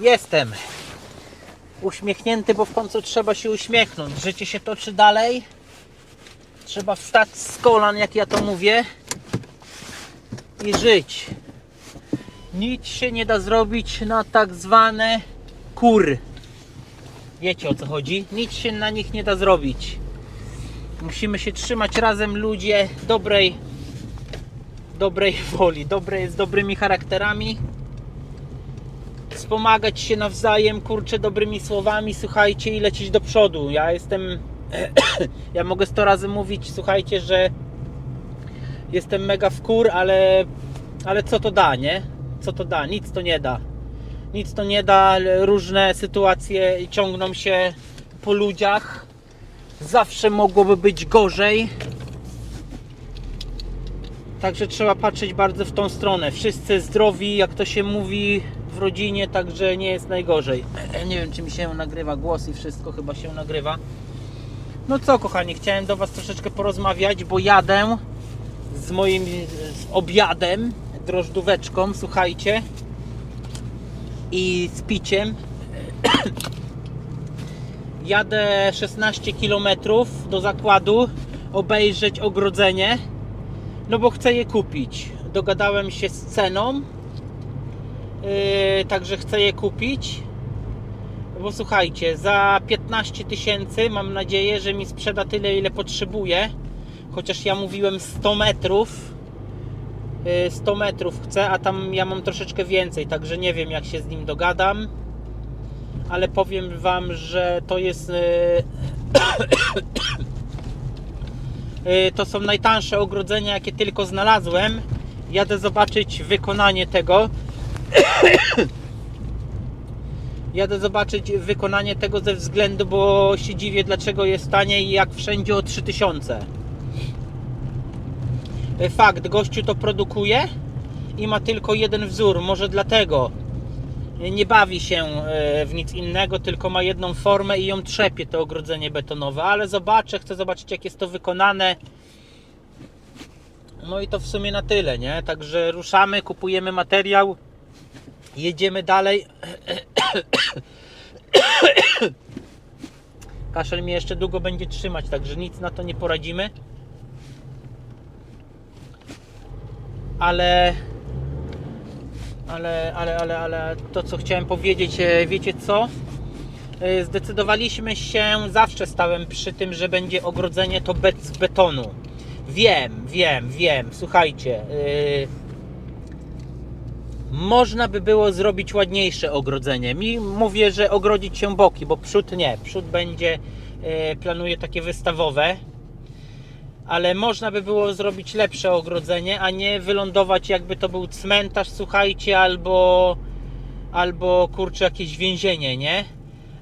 Jestem uśmiechnięty, bo w końcu trzeba się uśmiechnąć. Życie się toczy dalej. Trzeba wstać z kolan, jak ja to mówię, i żyć. Nic się nie da zrobić na tak zwane kury. Wiecie o co chodzi? Nic się na nich nie da zrobić. Musimy się trzymać razem ludzie dobrej dobrej woli, dobre, z dobrymi charakterami. Wspomagać się nawzajem, kurczę, dobrymi słowami, słuchajcie, i lecieć do przodu. Ja jestem. ja mogę 100 razy mówić, słuchajcie, że jestem mega w kur, ale, ale co to da, nie? Co to da? Nic to nie da. Nic to nie da, różne sytuacje ciągną się po ludziach. Zawsze mogłoby być gorzej. Także trzeba patrzeć bardzo w tą stronę. Wszyscy zdrowi, jak to się mówi w rodzinie, także nie jest najgorzej. Nie wiem, czy mi się nagrywa głos i wszystko chyba się nagrywa. No co, kochani, chciałem do Was troszeczkę porozmawiać, bo jadę z moim z obiadem, drożdżóweczką, słuchajcie, i z piciem. Jadę 16 km do zakładu, obejrzeć ogrodzenie. No bo chcę je kupić. Dogadałem się z ceną. Yy, także chcę je kupić. Bo słuchajcie, za 15 tysięcy mam nadzieję, że mi sprzeda tyle, ile potrzebuję. Chociaż ja mówiłem 100 metrów. Yy, 100 metrów chcę, a tam ja mam troszeczkę więcej, także nie wiem jak się z nim dogadam. Ale powiem Wam, że to jest. Y, To są najtańsze ogrodzenia, jakie tylko znalazłem. Jadę zobaczyć wykonanie tego. Jadę zobaczyć wykonanie tego ze względu, bo się dziwię, dlaczego jest taniej, jak wszędzie o 3000. Y, Fakt, gościu to produkuje i ma tylko jeden wzór, może dlatego nie bawi się e, w nic innego, tylko ma jedną formę i ją trzepie to ogrodzenie betonowe, ale zobaczę, chcę zobaczyć jak jest to wykonane. No i to w sumie na tyle, nie? Także ruszamy, kupujemy materiał, jedziemy dalej. Kaszel mnie jeszcze długo będzie trzymać, także nic na to nie poradzimy. Ale ale, ale, ale, ale to co chciałem powiedzieć, e, wiecie co? E, Zdecydowaliśmy się, zawsze stałem przy tym, że będzie ogrodzenie to bet z betonu. Wiem, wiem, wiem, słuchajcie. Yy, można by było zrobić ładniejsze ogrodzenie. Mi mówię, że ogrodzić się boki, bo przód nie. Przód będzie, yy, planuję takie wystawowe ale można by było zrobić lepsze ogrodzenie, a nie wylądować jakby to był cmentarz, słuchajcie, albo albo kurczę jakieś więzienie, nie?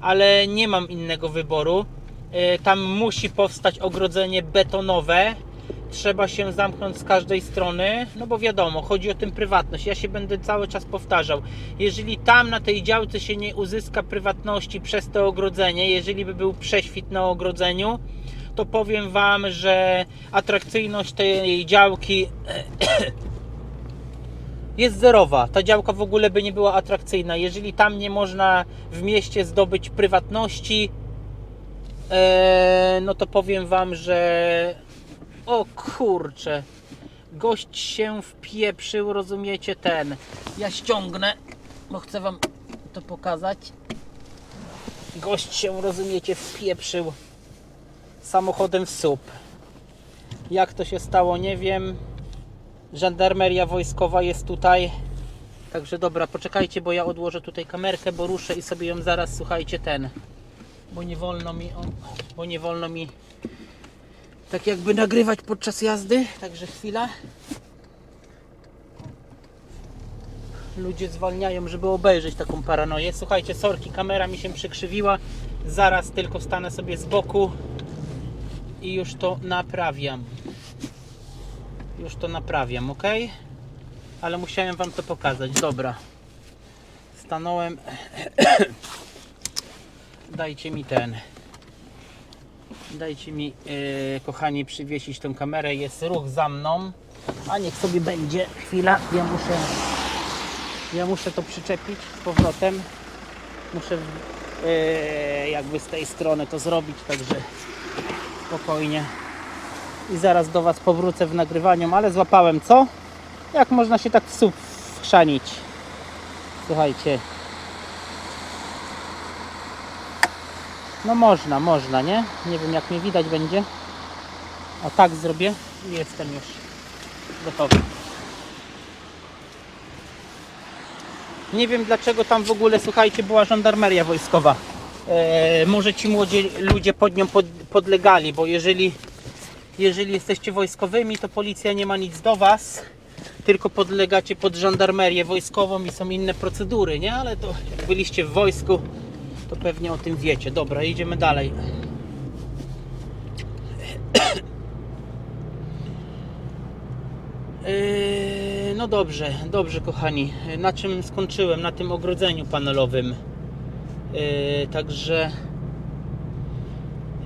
Ale nie mam innego wyboru. Yy, Tam musi powstać ogrodzenie betonowe. Trzeba się zamknąć z każdej strony, no bo wiadomo, chodzi o tym prywatność. Ja się będę cały czas powtarzał. Jeżeli tam na tej działce się nie uzyska prywatności przez to ogrodzenie, jeżeli by był prześwit na ogrodzeniu, to powiem Wam, że atrakcyjność tej działki jest zerowa. Ta działka w ogóle by nie była atrakcyjna. Jeżeli tam nie można w mieście zdobyć prywatności, e, no to powiem Wam, że o kurcze, gość się wpieprzył, rozumiecie ten. Ja ściągnę, bo chcę Wam to pokazać. Gość się, rozumiecie, wpieprzył samochodem w słup. Jak to się stało, nie wiem. Żandarmeria wojskowa jest tutaj. Także dobra, poczekajcie, bo ja odłożę tutaj kamerkę, bo ruszę i sobie ją zaraz, słuchajcie, ten. Bo nie wolno mi, o, bo nie wolno mi tak jakby nagrywać podczas jazdy. Także chwila. Ludzie zwalniają, żeby obejrzeć taką paranoję. Słuchajcie, sorki, kamera mi się przykrzywiła. Zaraz tylko stanę sobie z boku i już to naprawiam. Już to naprawiam, ok? Ale musiałem Wam to pokazać. Dobra. Stanąłem. Dajcie mi ten. Dajcie mi, e, kochani, przywiesić tę kamerę. Jest ruch za mną. A niech sobie będzie. Chwila. Ja muszę. Ja muszę to przyczepić z powrotem. Muszę e, jakby z tej strony to zrobić, także spokojnie. I zaraz do Was powrócę w nagrywaniu, ale złapałem co? Jak można się tak w słup wchrzanić? Słuchajcie. No można, można, nie? Nie wiem jak mnie widać będzie. O tak zrobię i jestem już gotowy. Nie wiem dlaczego tam w ogóle, słuchajcie, była żandarmeria wojskowa. E, może ci młodzi ludzie pod nią pod, podlegali, bo jeżeli, jeżeli jesteście wojskowymi, to policja nie ma nic do was, tylko podlegacie pod żandarmerię wojskową i są inne procedury, nie? Ale to jak byliście w wojsku, to pewnie o tym wiecie. Dobra, idziemy dalej. Yy, No dobrze, dobrze kochani. Na czym skończyłem? Na tym ogrodzeniu panelowym. Yy, Także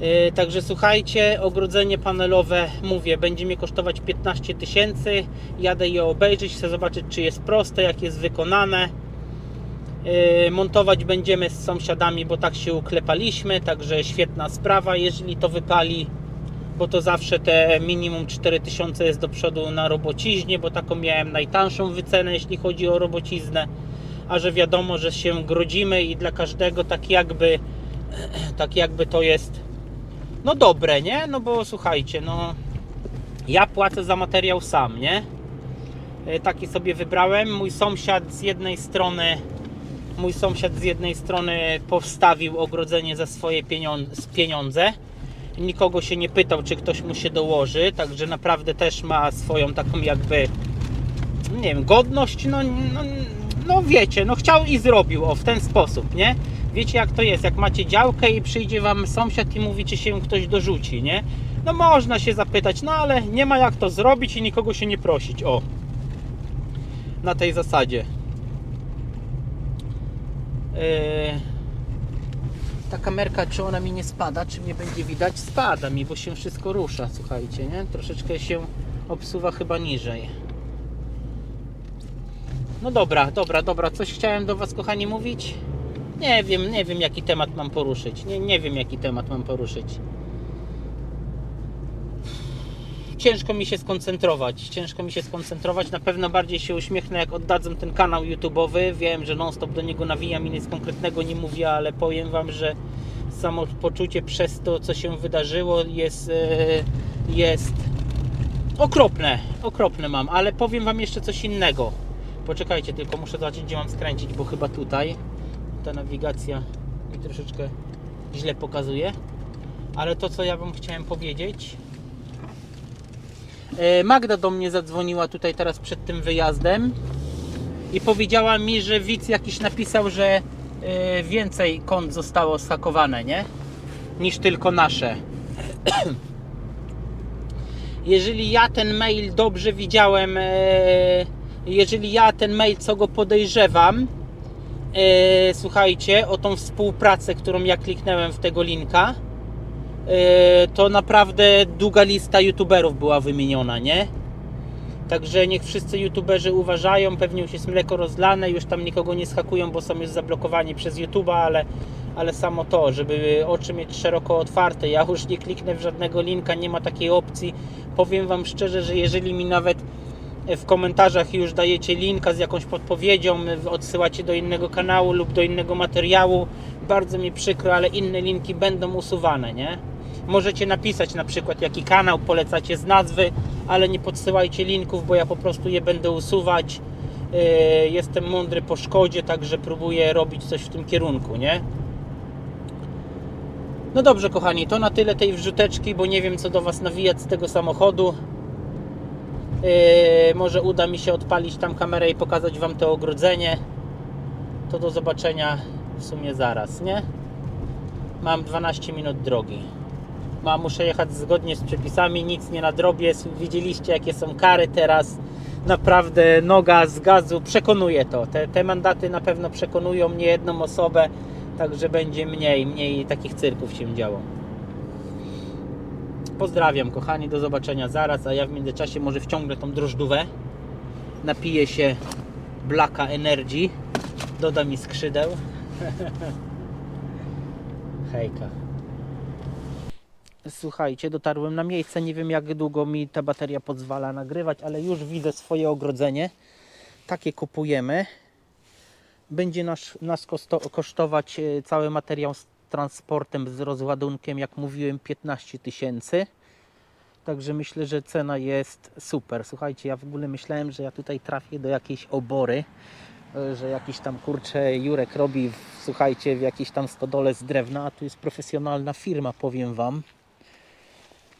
yy, Także słuchajcie, ogrodzenie panelowe, mówię, będzie mnie kosztować 15 tysięcy. Jadę je obejrzeć, chcę zobaczyć, czy jest proste, jak jest wykonane. Yy, Montować będziemy z sąsiadami, bo tak się uklepaliśmy, także świetna sprawa, jeżeli to wypali bo to zawsze te minimum 4000 jest do przodu na robociźnie, bo taką miałem najtańszą wycenę, jeśli chodzi o robociznę. A że wiadomo, że się grodzimy i dla każdego tak jakby tak jakby to jest no dobre, nie? No bo słuchajcie, no ja płacę za materiał sam, nie? E, Taki sobie wybrałem. Mój sąsiad z jednej strony mój sąsiad z jednej strony powstawił ogrodzenie za swoje pieniądze, nikogo się nie pytał, czy ktoś mu się dołoży, także naprawdę też ma swoją taką jakby, nie wiem, godność, no, no, no wiecie, no chciał i zrobił, o, w ten sposób, nie? Wiecie jak to jest, jak macie działkę i przyjdzie wam sąsiad i mówi, czy się ktoś dorzuci, nie? No można się zapytać, no ale nie ma jak to zrobić i nikogo się nie prosić, o. Na tej zasadzie. Yy ta kamerka, czy ona mi nie spada, czy mnie będzie widać? Spada mi, bo się wszystko rusza, słuchajcie, nie? Troszeczkę się obsuwa chyba niżej. No dobra, dobra, dobra. Coś chciałem do Was, kochani, mówić? Nie wiem, nie wiem, jaki temat mam poruszyć. Nie, nie wiem, jaki temat mam poruszyć. Ciężko mi się skoncentrować. Ciężko mi się skoncentrować. Na pewno bardziej się uśmiechnę, jak oddadzę ten kanał YouTube'owy. Wiem, że non-stop do niego nawijam i nic konkretnego nie mówię, ale powiem Wam, że samopoczucie przez to, co się wydarzyło, jest, e, jest okropne. Okropne mam, ale powiem Wam jeszcze coś innego. Poczekajcie, tylko muszę zobaczyć, gdzie mam skręcić, bo chyba tutaj ta nawigacja mi troszeczkę źle pokazuje. Ale to, co ja Wam chciałem powiedzieć, E, Magda do mnie zadzwoniła tutaj teraz przed tym wyjazdem i powiedziała mi, że widz jakiś napisał, że e, więcej kont zostało schakowane, nie? Niż tylko nasze. Jeżeli ja ten mail dobrze widziałem, e, jeżeli ja ten mail, co go podejrzewam, e, słuchajcie, o tą współpracę, którą ja kliknąłem w tego linka, Yy, to naprawdę długa lista youtuberów była wymieniona, nie? Także niech wszyscy youtuberzy uważają, pewnie już jest mleko rozlane, już tam nikogo nie schakują, bo są już zablokowani przez YouTube'a, ale, ale samo to, żeby oczy mieć szeroko otwarte, ja już nie kliknę w żadnego linka, nie ma takiej opcji. Powiem Wam szczerze, że jeżeli mi nawet w komentarzach już dajecie linka z jakąś podpowiedzią, odsyłacie do innego kanału lub do innego materiału, bardzo mi przykro, ale inne linki będą usuwane, nie? Możecie napisać na przykład jaki kanał polecacie z nazwy, ale nie podsyłajcie linków, bo ja po prostu je będę usuwać. Yy, Jestem mądry po szkodzie, także próbuję robić coś w tym kierunku, nie? No dobrze, kochani, to na tyle tej wrzuteczki, bo nie wiem co do Was nawijać z tego samochodu. Yy, może uda mi się odpalić tam kamerę i pokazać Wam to ogrodzenie. To do zobaczenia w sumie zaraz, nie? Mam 12 minut drogi. Ma, muszę jechać zgodnie z przepisami, nic nie nadrobię. Widzieliście jakie są kary teraz. Naprawdę noga z gazu przekonuje to. Te, te mandaty na pewno przekonują nie jedną osobę, także będzie mniej, mniej takich cyrków się działo. Pozdrawiam kochani, do zobaczenia zaraz, a ja w międzyczasie może wciągnę tą drożdżówę. Napiję się Blacka Energy. Doda mi skrzydeł. Hejka. Słuchajcie, dotarłem na miejsce. Nie wiem, jak długo mi ta bateria pozwala nagrywać, ale już widzę swoje ogrodzenie. Takie kupujemy. Będzie nas, nas kosztować e, cały materiał transportem, z rozładunkiem, jak mówiłem, 15 tysięcy. Także myślę, że cena jest super. Słuchajcie, ja w ogóle myślałem, że ja tutaj trafię do jakiejś obory, e, że jakiś tam kurczę Jurek robi, w, słuchajcie, w jakiejś tam stodole z drewna, a tu jest profesjonalna firma, powiem Wam.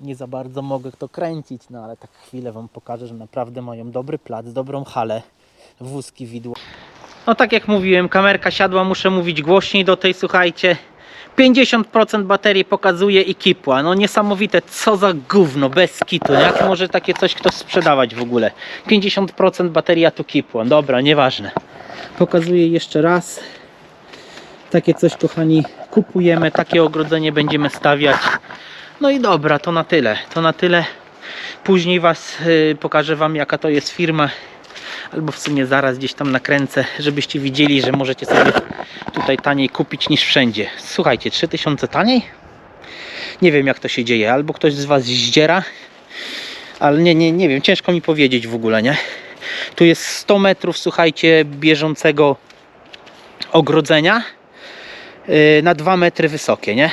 Nie za bardzo mogę to kręcić, no ale tak chwilę Wam pokażę, że naprawdę mają dobry plac, dobrą halę, wózki widło. No tak jak mówiłem, kamerka siadła, muszę mówić głośniej do tej, słuchajcie. 50% baterii pokazuje i kipła. No niesamowite, co za gówno, bez kitu. Jak może takie coś ktoś sprzedawać w ogóle? 50% bateria tu kipła. Dobra, nieważne. Pokazuję jeszcze raz. Takie coś, kochani, kupujemy, takie ogrodzenie będziemy stawiać. No i dobra, to na tyle. To na tyle. Później Was y, pokażę Wam, jaka to jest firma. Albo w sumie zaraz gdzieś tam nakręcę, żebyście widzieli, że możecie sobie tutaj taniej kupić niż wszędzie. Słuchajcie, 3000 taniej? Nie wiem jak to się dzieje. Albo ktoś z Was zdziera, ale nie, nie, nie wiem, ciężko mi powiedzieć w ogóle, nie? Tu jest 100 metrów, słuchajcie, bieżącego ogrodzenia yy, na 2 metry wysokie, nie?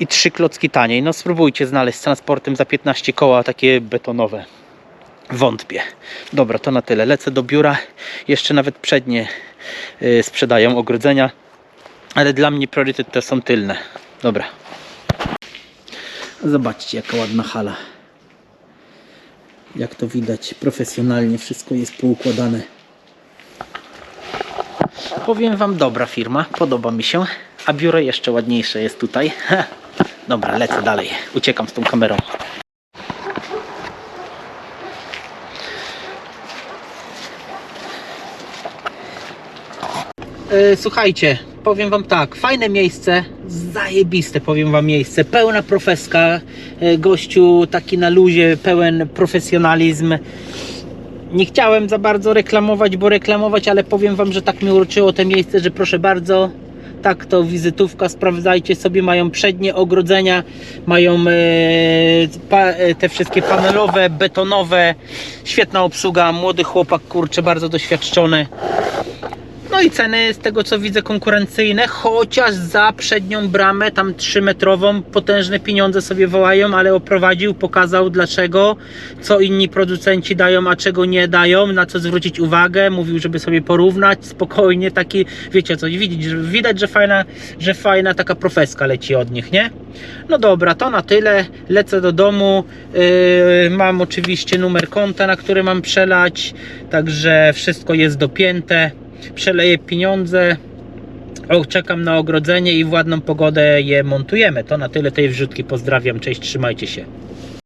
I trzy klocki taniej. No spróbujcie znaleźć z transportem za 15 koła takie betonowe. Wątpię. Dobra, to na tyle. Lecę do biura. Jeszcze nawet przednie yy, sprzedają ogrodzenia, ale dla mnie priorytet to są tylne. Dobra. Zobaczcie, jaka ładna hala. Jak to widać, profesjonalnie wszystko jest poukładane. Powiem Wam, dobra firma, podoba mi się, a biuro jeszcze ładniejsze jest tutaj. Dobra, lecę dalej. Uciekam z tą kamerą. Słuchajcie, powiem wam tak, fajne miejsce, zajebiste powiem wam miejsce, pełna profeska, e, gościu taki na luzie, pełen profesjonalizm. Nie chciałem za bardzo reklamować, bo reklamować, ale powiem wam, że tak mnie uroczyło to miejsce, że proszę bardzo, tak to wizytówka, sprawdzajcie sobie, mają przednie ogrodzenia, mają e, e, te wszystkie panelowe, betonowe, świetna obsługa, młody chłopak, kurczę, bardzo doświadczony. No i ceny z tego co widzę konkurencyjne, chociaż za przednią bramę, tam 3-metrową, potężne pieniądze sobie wołają, ale oprowadził, pokazał dlaczego, co inni producenci dają, a czego nie dają, na co zwrócić uwagę, mówił, żeby sobie porównać, spokojnie, taki, wiecie co, widać, widać, że fajna, że fajna taka profeska leci od nich, nie? No dobra, to na tyle, lecę do domu, yy, mam oczywiście numer konta, na który mam przelać, także wszystko jest dopięte przeleję pieniądze, czekam na ogrodzenie i w ładną pogodę je montujemy. To na tyle tej wrzutki. Pozdrawiam, cześć, trzymajcie się.